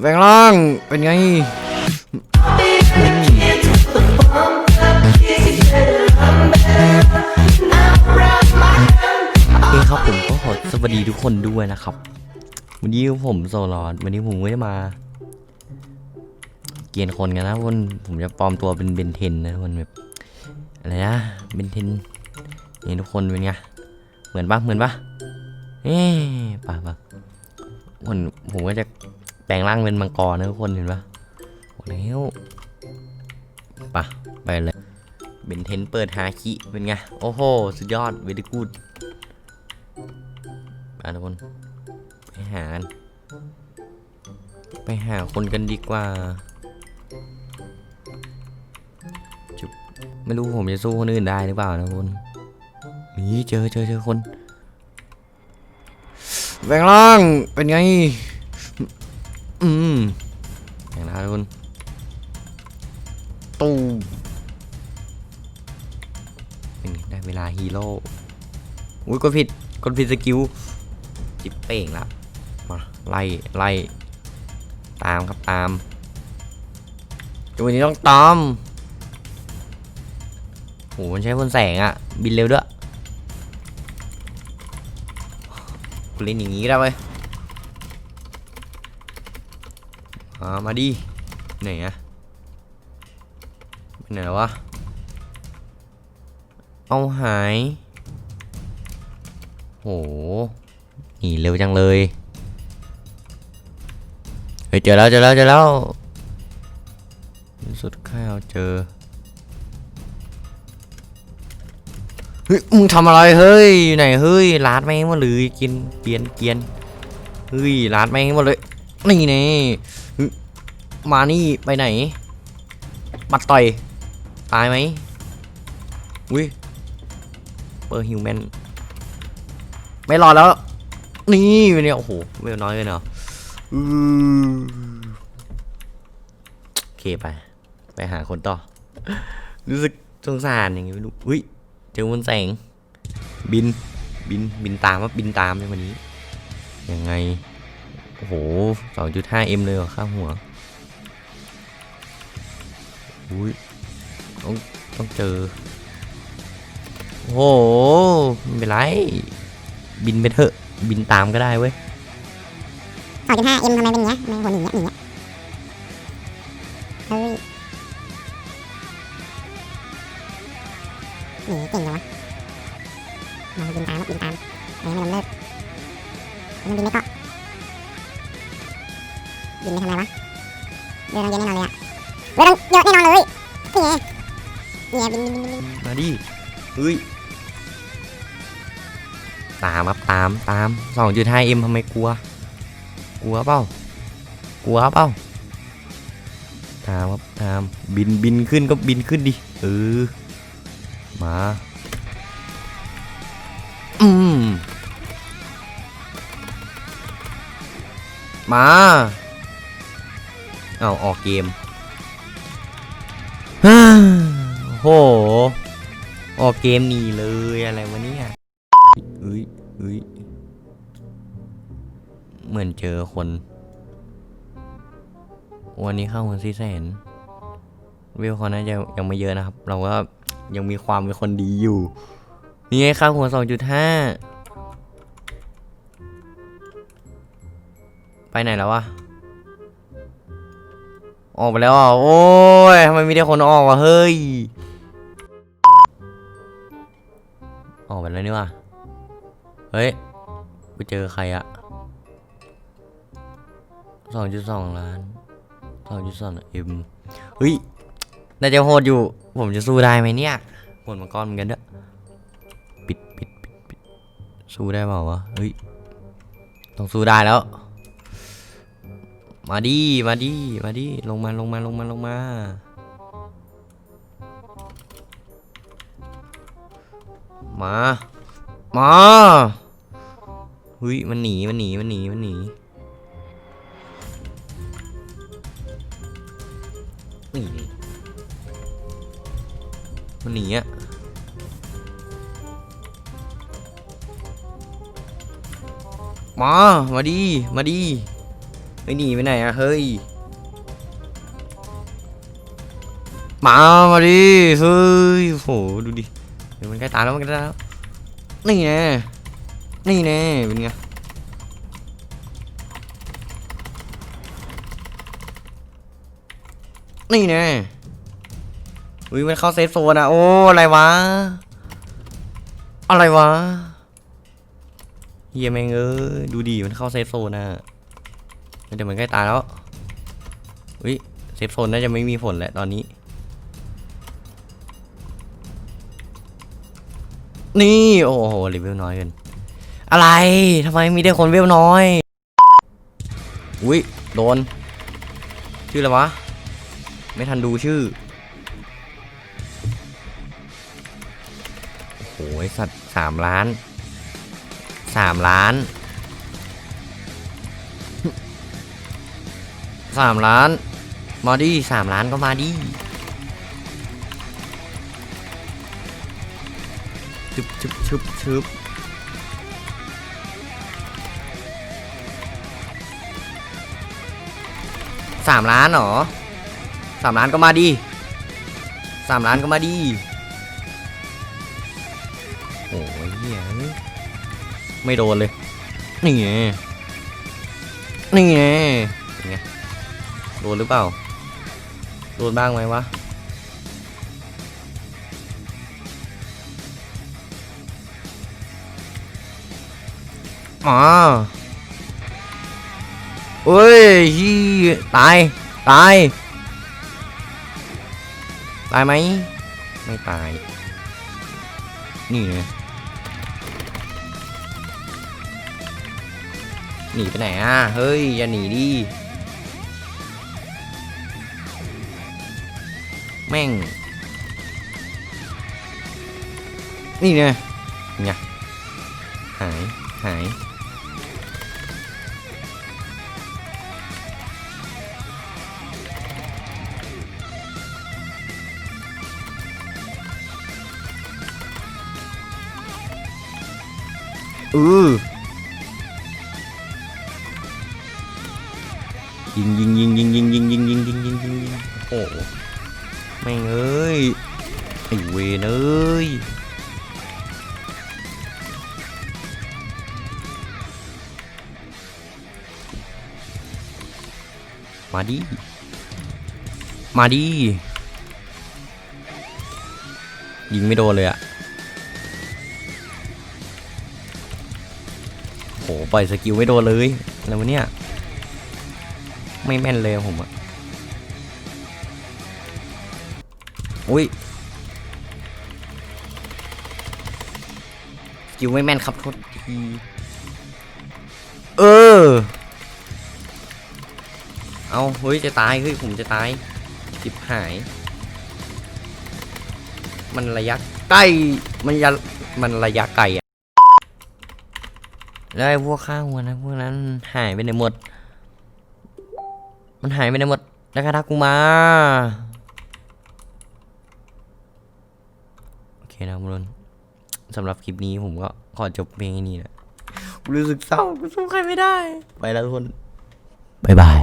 แปลงร่างเป็นไงโอเคครับผมก็ขอสวัสดีทุกคนด้วยนะครับ วันนี้ผมโซลอนวันนี้ผมก็จะมา เกียนคนกันนะคนผมจะปลอมตัวเป็นเบนเทนนะทุกคนแบบอะไรนะเบนเทนนี่ทุกคนเป็นไงเหมือนปะเหมือนปะเอ๊ะปะปะคนผมก็จะ แปลงร่างเป็นมังกรนะทุกคนเห็นปะโอ้แล้วปะไปเลยเบนเทนเปิดฮาคิเป็นไง โอ้โห สุดยอดเวดีกูดไปทุกคนไปหากันไปหาคนกันดีกว่าจุบไม่รู้ผมจะสู้คนอื่นได้หรือเปล่านะคุณนี่เจอเจอเจอคนแบงล่างเป็นไง อืมแบงล่างทุกคนตูมเป็นไงได้เวลาฮีโร่อุ้ยกดผิดกดผิดสกิลจิบเป่งล้วมาไล่ไล่ตามครับตามจังหวะนี้ต้องตามโหมันใช้บนแสงอะบินเร็วด้วยกูเล่นอย่างนี้ได้เว้ย มามาดิไหนอะไหนวะ เอาหาย โห หนีเร็วจังเลย เฮ้ยเจอแล้วเจอแล้วเจอแล้ว สุดข้าวเจอ เฮ้ย มึงทำอะไรเฮ้ย อยู่ไหนเฮ้ยลาดแม่งหมาเลยกินเกียนเกียนเฮ้ยลาดแม่งหมาเลย นี่นี่ย มานี่ไปไหนมาต่อยตายไหมอุ้ยเปอร์ฮิวแมนไม่รอดแล้ว นี่เนี่ยโอ้โหไม่น้อยเลยเนาะอือโอเคไป ไปหาคนต่อ รู้สึกสงสารอย่างงี้ไม่รู้อุ้ยเจอมันแสง บินบินบินตามว่าบินตามในวันนี้ ยังไง โอ้โหสองจุดห้าเอ็มเลยเหรอข้าหัว อุ้ยต้องต้องเจอ โอ้โหไม่เป็นไร บินไปเถอะ บินตามก็ได้เว้ยสองจุดห้าเอ็มทำไมเป็นอย่างเงี้ยทำไมหัวหนีอย่างเงี้ยเฮ้ยหนีเก่งจังวะมาบินตามบินตามอันนี้มเลิกมันบินไม่เกาะบินไปทำไมวะเรือต้องเย็นแน่นอนเลยอะ เรือต้องเยอะแน่นอนเลยนี่ไงนี่ไงบินบินบินมาดิเฮ้ยตามครับตามตามสองจุดห้าเอ็มทำไมกลัว กลัวเปล่ากลัวเปล่าตามครับตามบินบินขึ้นก็บินขึ้นดิเออมาอืมมา เอาออกเกม โอ้โห ออกเกมหนีเลยอะไรวะเนี่ยเอ้ยเอ้ยเหมือนเจอคน วันนี้เข้าคนสี่แสนวิวเขาน่าจะยังไม่เยอะนะครับ เราก็ยังมีความเป็นคนดีอยู่ นี่ไงข้าวหัวสองจุดห้าไปไหนแล้ววะ ออกไปแล้วอะโอ้ยทำไมมีแต่คนออกวะเฮ้ย ออกไปแล้วนี่วะเฮ้ยไปเจอใครอะสองจุดสองล้านสองจุดสองเอ็มเฮ้ยน่าจะโหดอยู่ ผมจะสู้ได้ไหมเนี่ยโหดมาก้อนเหมือนกันเด้อปิดปิดปิดปิดสู้ได้เปล่าวะเฮ้ยต้องสู้ได้แล้ว มาดิ มาดิ มาดิ ลงมา ลงมา ลงมา ลงมา มา มาเฮ้ยมันหนี มันหนี มันหนี มันหนี นี่นี่มันหนีอะมา มาดีมาดี ไม่หนีไปไหนอะเฮ้ยมา มาดิ เฮ้ยโหดูดิเดี๋ยวมันใกล้ตายแล้วมันใกล้ตายแล้ว นี่แน่นี่แน่เป็นไง นี่แน่อุ้ยมันเข้าเซฟโซนอะโอ้ อะไรวะ อะไรวะเฮียแม่งเอ้ยดูดิมันเข้าเซฟโซนอะ เดี๋ยวมันใกล้ตายแล้วอุ้ยเซฟโซนน่าจะไม่มีผลแหละตอนนี้ นี่โอ้โหเลเวลน้อยเกินอะไรทำไมมีแต่คนเวลน้อยอุ้ยโดน ชื่ออะไรวะ ไม่ทันดูชื่อโอ้โหสัตว์สามล้านสามล้าน สามล้าน มาดิสามล้านก็มาดิชึบชึบชึบชึบสามล้านหรอสามล้านก็มาดิสามล้านก็มาดิโอ้ยเหี้ยไม่โดนเลย นี่ไงนี่ไง โดนหรือเปล่า โดนบ้างไหมวะ อ๋อเฮ้ยฮีตาย ตาย ตายไหม ไม่ตาย นี่ไงหนีไปไหนอะ เฮ้ย อย่าหนีดิ แม่ง นี่ไงไงหาย หายเออยิงยิงยิงยิงยิงยิงยิงยิงยิงยิงยิงยิงโอ้ แม่งเอ้ยไอเวนเอ้ยมาดิ มาดิ ยิงไม่โดนเลยอะโหปล่อยสกิลไม่โดนเลยอะไรวะเนี่ยไม่แม่นเลยผมอะ อุ้ยสกิลไม่แม่นครับโทษทีเออ เอาเฮ้ยจะตายเฮ้ยผมจะตายจิบหาย มันระยะใกล้มันยะมันระยะไกลอะแล้วไอ้พวกข้าหัวนะพวกนั้นหายไปไหนหมด มันหายไปไหนหมดแล้วก็ทักกูมา โอ เคนะมุนสำหรับคลิปนี้ผมก็ขอจบเพียงแค่นี้นะกูรู้สึกเศร้ากูสู้ใครไม่ได้ ไปแล้วทุกคน บ๊ายบาย